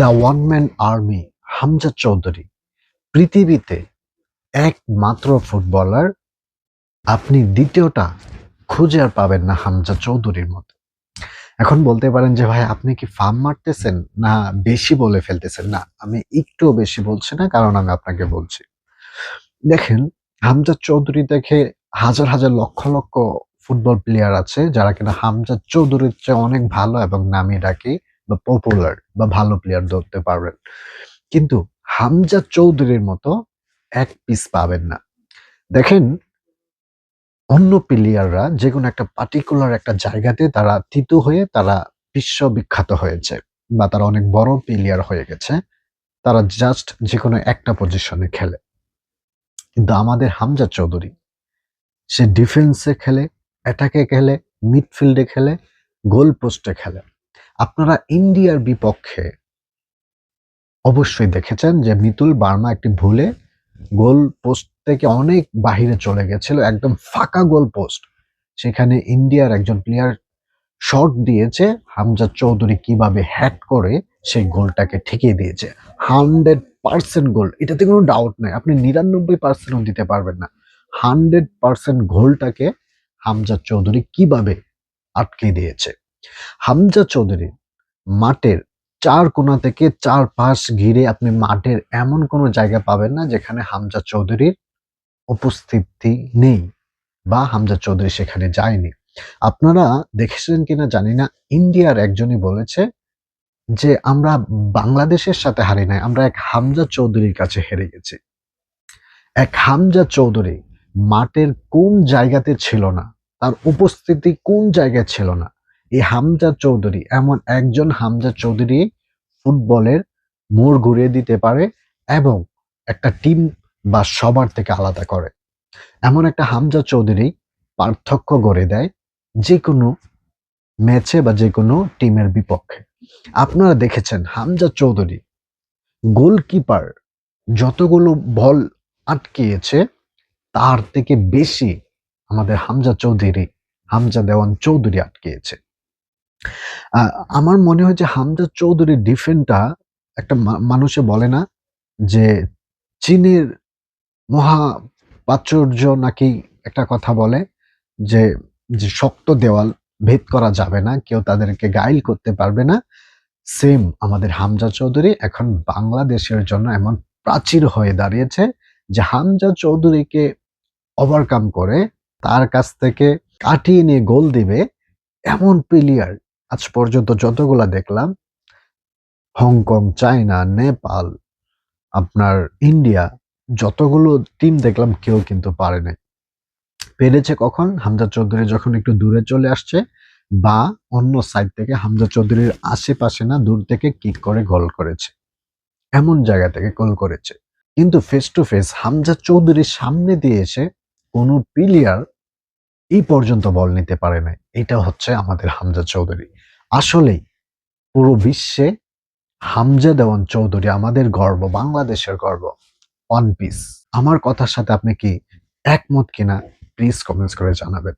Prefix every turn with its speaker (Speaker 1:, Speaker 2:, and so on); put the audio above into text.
Speaker 1: The one man army, Hamza Chowdhury. পৃথিবীতে একমাত্র footballer, আপনি দ্বিতীয়টা খুঁজে আর পাবেন না হামজা চৌধুরীর মতো। এখন বলতে পারেন যে, ভাই, আপনি কি ফার্ম মারতেছেন না বেশি বলে ফেলতেছেন? না, আমি একটুও বেশি বলছি না, কারণ আমি আপনাকে বলছি। দেখেন, হামজা চৌধুরী দেখে হাজার হাজার লক্ষ লক্ষ ফুটবল প্লেয়ার আছে, যারা কিনা হামজা চৌধুরীর চেয়ে অনেক ভালো এবং নামি ডাকি। বা পপুলার বা ভালো প্লেয়ার ধরতে পারবেন। কিন্তু হামজা চৌধুরীর মতো এক পিস পাবেন না। দেখেন, অন্য প্লেয়াররা যে কোনো একটা পার্টিকুলার একটা জায়গাতে তারা থিতু হয়ে তারা বিশ্ববিখ্যাত হয়েছে বা তারা অনেক বড় প্লেয়ার হয়ে গেছে, তারা জাস্ট যে কোনো একটা পজিশনে খেলে। কিন্তু আমাদের হামজা চৌধুরী, সে ডিফেন্সে খেলে অ্যাটাকে খেলে মিডফিল্ডে খেলে গোল পোস্টে খেলে। আপনারা ইন্ডিয়ার বিপক্ষে অবশ্যই দেখেছেন যে মিতুল বার্মা একটি ভুলে গোল পোস্ট থেকে অনেক বাহিরে চলে গেছিল, একদম ফাঁকা গোল পোস্ট। সেখানে ইন্ডিয়ার একজন প্লেয়ার শট দিয়েছে, হামজা চৌধুরী কীভাবে হ্যাট করে সেই গোলটাকে ঠেকিয়ে দিয়েছে। হান্ড্রেড পার্সেন্ট গোল, এটাতে কোনো ডাউট নাই, আপনি নিরানব্বই পার্সেন্টও দিতে পারবেন না। হান্ড্রেড পার্সেন্ট গোলটাকে হামজা চৌধুরী কীভাবে আটকে দিয়েছে? হামজা চৌধুরী মাঠের চার কোণা থেকে চার পাশ ঘিরে আপনি মাঠের এমন কোনো জায়গা পাবেন না যেখানে হামজা চৌধুরীর উপস্থিতি নেই বা হামজা চৌধুরী সেখানে যায়নি। আপনারা দেখেছেন কিনা জানি না, ইন্ডিয়ার একজনই বলেছে যে, আমরা বাংলাদেশের সাথে হারি নাই, আমরা এক হামজা চৌধুরীর কাছে হেরে গেছি। এক হামজা চৌধুরী মাঠের কোন জায়গাতে ছিল না, তার উপস্থিতি কোন জায়গায় ছিল না এই হামজা চৌধুরী, এমন একজন হামজা চৌধুরী ফুটবলের মোড় ঘুরিয়ে দিতে পারে এবং একটা টিম বা সবার থেকে আলাদা করে। এমন একটা হামজা চৌধুরী পার্থক্য গড়ে দেয় যে কোনো ম্যাচে বা যে কোনো টিমের বিপক্ষে। আপনারা দেখেছেন হামজা চৌধুরী গোলকিপার যতগুলো বল আটকিয়েছে, তার থেকে বেশি আমাদের হামজা চৌধুরী, হামজা দেওয়ান চৌধুরী আটকিয়েছে। আমার মনে হয় যে হামজা চৌধুরীর ডিফেন্ডটা একটা মানুষে বলে না যে চীনের মহা প্রাচুর্য নাকি একটা কথা বলে যে যে শক্ত দেওয়াল ভেদ করা যাবে না, কেউ তাদেরকে গাইল করতে পারবে না। সেম আমাদের হামজা চৌধুরী এখন বাংলাদেশের জন্য এমন প্রাচীর হয়ে দাঁড়িয়েছে যে হামজা চৌধুরীকে ওভারকাম করে তার কাছ থেকে কাটিয়ে নিয়ে গোল দিবে এমন প্লেয়ার আজ পর্যন্ত যতগুলা দেখলাম, হংকং, চায়না, নেপাল, আপনার ইন্ডিয়া, যতগুলো টিম দেখলাম কেউ কিন্তু পারে নাই। পেরেছে কখন? হামজা চৌধুরী যখন একটু দূরে চলে আসছে বা অন্য সাইড থেকে হামজা চৌধুরীর আশেপাশে না, দূর থেকে কিক করে গোল করেছে। এমন জায়গা থেকে গোল করেছে। কিন্তু ফেস টু ফেস হামজা চৌধুরীর সামনে দিয়ে এসে কোনো প্লেয়ার এই পর্যন্ত বল নিতে পারে নাই। এটা হচ্ছে আমাদের হামজা চৌধুরী। আসলেই পুরো বিশ্বে হামজা দেওয়ান চৌধুরী আমাদের গর্ব, বাংলাদেশের গর্ব অন পিস আমার কথার সাথে আপনি কি একমত কিনা প্লিজ কমেন্টস করে জানাবেন।